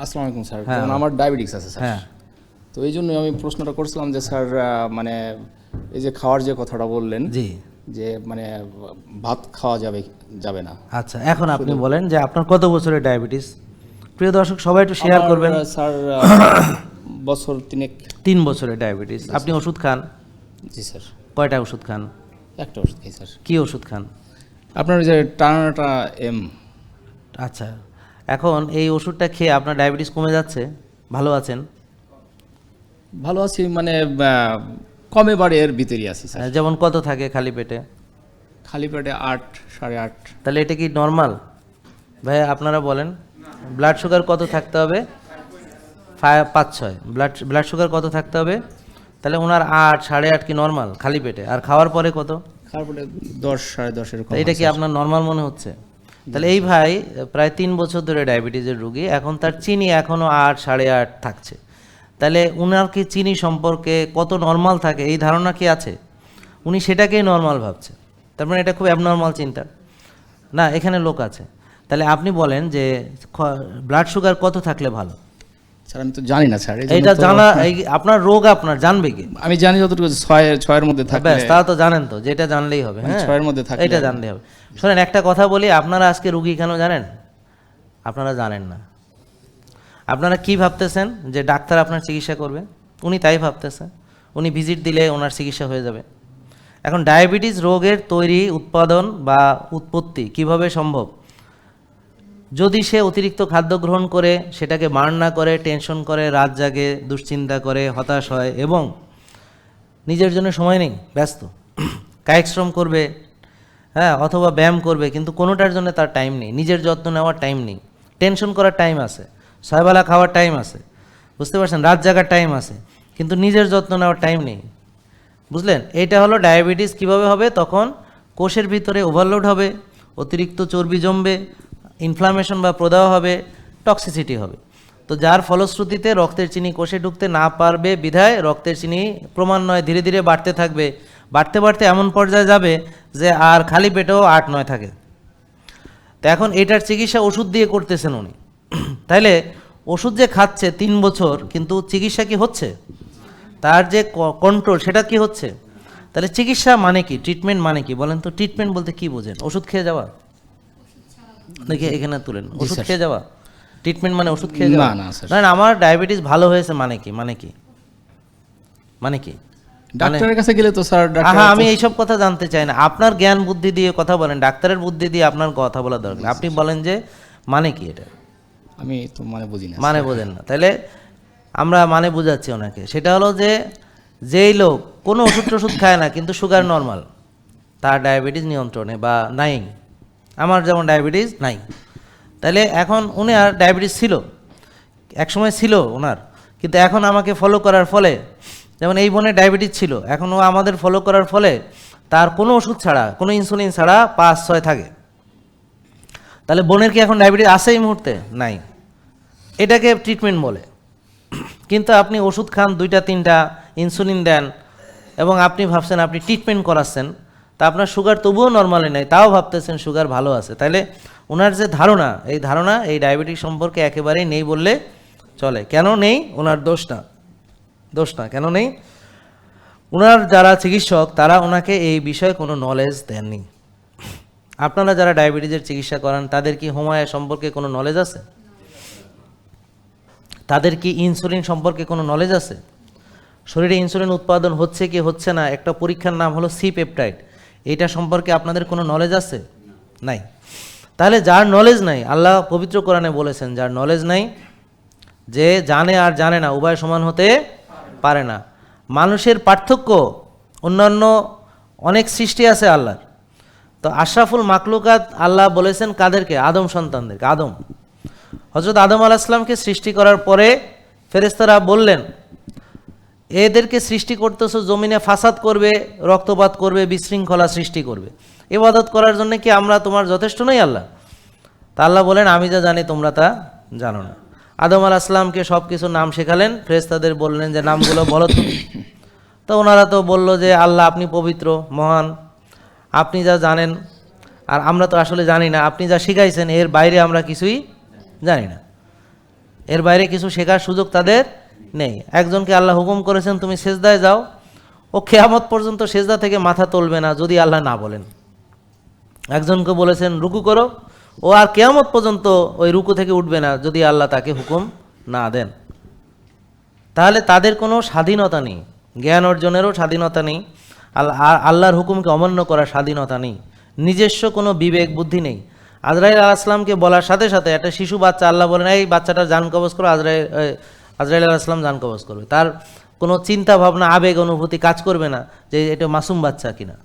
আসসালামু আলাইকুম স্যার। হ্যাঁ। আমার ডায়াবেটিস আছে স্যার। হ্যাঁ। তো এই জন্যই আমি প্রশ্নটা করছিলাম যে স্যার মানে এই যে খাওয়ার যে কথাটা বললেন জি। যে মানে ভাত খাওয়া যাবে যাবে না। আচ্ছা এখন আপনি বলেন যে আপনার কত বছরের ডায়াবেটিস প্রিয় দর্শক সবাই একটু শেয়ার করবেন। স্যার বছর তিনেক। তিন বছরের ডায়াবেটিস আপনি ওষুধ খান? জি স্যার। কয়টা ওষুধ খান? একটা ওষুধ খাই স্যার। কি ওষুধ খান? আপনার যে টানাটা এম আচ্ছা। এখন এই ওষুধটা খেয়ে আপনার ডায়াবেটিস কমে যাচ্ছে? ভালো আছেন? ভালো আছি মানে কমে বাড়ে এর ভিতরেই আছি যেমন কত থাকে খালি পেটে? খালি পেটে আট সাড়ে আট। তাহলে এটা কি নর্মাল? ভাই আপনারা বলেন। ব্লাড সুগার কত থাকতে হবে? পাঁচ ছয়। ব্লাড ব্লাড সুগার কত থাকতে হবে? তাহলে ওনার আট সাড়ে আট কি নর্মাল? খালি পেটে। আর খাওয়ার পরে কত? খাওয়ার পরে দশ সাড়ে দশ এরকম এটা কি আপনার নর্মাল মনে হচ্ছে? তাহলে এই ভাই, প্রায় তিন বছর ধরে ডায়াবেটিসের রুগী, এখন তার চিনি এখনও আট, সাড়ে আট থাকছে। তাহলে উনার কি চিনি সম্পর্কে কত নর্মাল থাকে? এই ধারণা কি আছে? উনি সেটাকেই নর্মাল ভাবছে। তার মানে এটা খুব অ্যাবনর্মাল চিন্তা। না, এখানে লোক আছে। তাহলে আপনি বলেন যে ব্লাড সুগার কত থাকলে ভালো? স্যার আমি তো জানি না স্যার তো- জানা আপনার রোগ আপনার জানবে কি? আমি জানি যতটুকু ছয় ছয়ের মধ্যে থাকলে ব্যাস তারা তো জানেন তো যেটা জানলেই হবে মানে হ্যাঁ? ছয়ের মধ্যে থাকলে- এটা জানলেই হবে। শোনেন একটা কথা বলি আপনারা আজকে রুগী কেন জানেন? আপনারা জানেন না। আপনারা কি ভাবতেছেন যে ডাক্তার আপনার চিকিৎসা করবে? উনি তাই ভাবতেছেন উনি ভিজিট দিলে ওনার চিকিৎসা হয়ে যাবে। এখন ডায়াবেটিস রোগের তৈরি উৎপাদন বা উৎপত্তি কীভাবে সম্ভব? যদি সে অতিরিক্ত খাদ্য গ্রহণ করে, সেটাকে বার্ন না করে, টেনশন করে, রাত জাগে, দুশ্চিন্তা করে, হতাশ হয় এবং নিজের জন্য সময় নেই, ব্যস্ত, কায়িক শ্রম করবে হ্যাঁ অথবা ব্যায়াম করবে, কিন্তু কোনোটার জন্য তার টাইম নেই। নিজের যত্ন নেওয়ার টাইম নেই। টেনশন করার টাইম আছে। ছয়বেলা খাওয়ার টাইম আছে। বুঝতে পারছেন? রাত জাগার টাইম আছে। কিন্তু নিজের যত্ন নেওয়ার টাইম নেই। বুঝলেন? এটা হলো ডায়াবেটিস কীভাবে হবে? তখন কোষের ভিতরে ওভারলোড হবে, অতিরিক্ত চর্বি জমবে ইনফ্লামেশন বা প্রদাহ হবে টক্সিসিটি হবে। তো যার ফলশ্রুতিতে রক্তের চিনি কোষে ঢুকতে না পারবে বিধায় রক্তের চিনি ক্রমান্বয়ে ধীরে ধীরে বাড়তে থাকবে। বাড়তে বাড়তে এমন পর্যায়ে যাবে যে আর খালি পেটেও আট নয় থাকে। তো এখন এটার চিকিৎসা ওষুধ দিয়ে করতেছেন উনি। তাইলে ওষুধ যে খাচ্ছে তিন বছর, কিন্তু চিকিৎসা কি হচ্ছে? তার যে কন্ট্রোল সেটা কি হচ্ছে? তাহলে চিকিৎসা মানে কি? ট্রিটমেন্ট মানে কি? বলেন তো ট্রিটমেন্ট বলতে কি বোঝেন? ওষুধ খেয়ে যাওয়া? দেখি এখানে তুলেন? ওষুধ খেয়ে যাওয়া? ট্রিটমেন্ট মানে ওষুধ খেয়ে যাওয়া? না, না, স্যার। আমার ডায়াবেটিস ভালো হয়েছে মানে কি মানে কি? মানে কি? ডাক্তারের কাছে গেলে তো স্যার ডাক্তার আহা আমি এইসব কথা জানতে চাই না। আপনার জ্ঞান বুদ্ধি দিয়ে কথা বলেন ডাক্তারের বুদ্ধি দিয়ে আপনার কথা বলা দরকার। আপনি বলেন যে মানে কি এটা? আমি তো মানে বুঝি না মানে বোঝেন না। তাহলে আমরা মানে বোঝাচ্ছি ওনাকে। সেটা হলো যে যেই লোক কোনো ওষুধ টষুধ খায় না কিন্তু সুগার নর্মাল তার ডায়াবেটিস নিয়ন্ত্রণে বা নাই। আমার যেমন ডায়াবেটিস নাই। তাহলে এখন উনি আর ডায়াবেটিস ছিল। একসময় ছিল ওনার কিন্তু এখন আমাকে ফলো করার ফলে, যেমন এই বোনের ডায়াবেটিস ছিল, এখন ও আমাদের ফলো করার ফলে তার কোনো ওষুধ ছাড়া, কোনো ইনসুলিন ছাড়া পাঁচ ছয় থাকে। তাহলে বোনের কি এখন ডায়াবেটিস আছে এই মুহূর্তে? নাই। এটাকে ট্রিটমেন্ট বলে। কিন্তু আপনি ওষুধ খান, দুইটা, তিনটা ইনসুলিন দেন এবং আপনি ভাবছেন আপনি ট্রিটমেন্ট করাচ্ছেন। তা আপনার সুগার তবুও নর্মালি নেই, তাও ভাবতেছেন সুগার ভালো আছে। তাহলে ওনার যে ধারণা, এই ধারণা, এই ডায়াবেটিস সম্পর্কে একেবারেই নেই বললে চলে। কেন নেই? ওনার দোষ না। দোষ না। কেন নেই? ওনার যারা চিকিৎসক, তারা ওনাকে এই বিষয়ে কোনো নলেজ দেননি। আপনারা যারা ডায়াবেটিসের চিকিৎসা করান, তাদের কি হোমায়া সম্পর্কে কোনো নলেজ আছে? তাদের কি ইনসুলিন সম্পর্কে কোনো নলেজ আছে? শরীরে ইনসুলিন উৎপাদন হচ্ছে কি হচ্ছে না? একটা পরীক্ষার নাম হলো সি পেপটাইড এটা সম্পর্কে আপনাদের কোনো নলেজ আছে? নাই। তাহলে যার নলেজ নাই, আল্লাহ পবিত্র কোরআনে বলেছেন, যার নলেজ নাই, যে জানে আর জানে না, উভয় সমান হতে পারে না। মানুষের পার্থক্য অন্যান্য অনেক সৃষ্টি আছে আল্লাহর। তো আশরাফুল মাকলুকাত আল্লাহ বলেছেন কাদেরকে? আদম সন্তানদেরকে, আদম। হজরত আদম আলাহিসামকে সৃষ্টি করার পরে ফেরেস্তারা বললেন এদেরকে সৃষ্টি করতেছ, জমিনে ফাসাদ করবে, রক্তপাত করবে, বিশৃঙ্খলা সৃষ্টি করবে। ইবাদত করার জন্য কি আমরা তোমার যথেষ্ট নই আল্লাহ? তা আল্লাহ বলেন, আমি যা জানি, তোমরা তা জানো না। আদম আল আসলামকে সব কিছু নাম শেখালেন। ফেরেস্তাদের বললেন যে, নামগুলো বলো তুমি তো ওনারা তো বলল যে, আল্লাহ, আপনি পবিত্র, মহান, আপনি যা জানেন। আর আমরা তো আসলে জানি না, আপনি যা শিখাইছেন, এর বাইরে আমরা কিছুই জানি না। এর বাইরে কিছু শেখার সুযোগ তাদের নেই। একজনকে আল্লাহ হুকুম করেছেন, তুমি সেজদায় যাও। ও খেয়ামত পর্যন্ত সেজদা থেকে মাথা তুলবে না যদি আল্লাহ না বলেন। একজনকে বলেছেন, রুকু করো। ও আর কেয়ামত পর্যন্ত ওই রুকু থেকে উঠবে না যদি আল্লাহ তাকে হুকুম না দেন। তাহলে তাদের কোনো স্বাধীনতা নেই, জ্ঞান অর্জনেরও স্বাধীনতা নেই আল্লাহ আল্লাহর হুকুমকে অমান্য করার স্বাধীনতা নেই, নিজস্ব কোনো বিবেক বুদ্ধি নেই। আজরাইল আল আসলামকে বলার সাথে সাথে একটা শিশু বাচ্চা, আল্লাহ বলেন, এই বাচ্চাটার জান কবজ করো, আজরাইল আজরাইল আল আসলাম জান করবে। তার কোনো চিন্তা ভাবনা আবেগ, অনুভূতি কাজ করবে না যে এটা মাসুম বাচ্চা কিনা।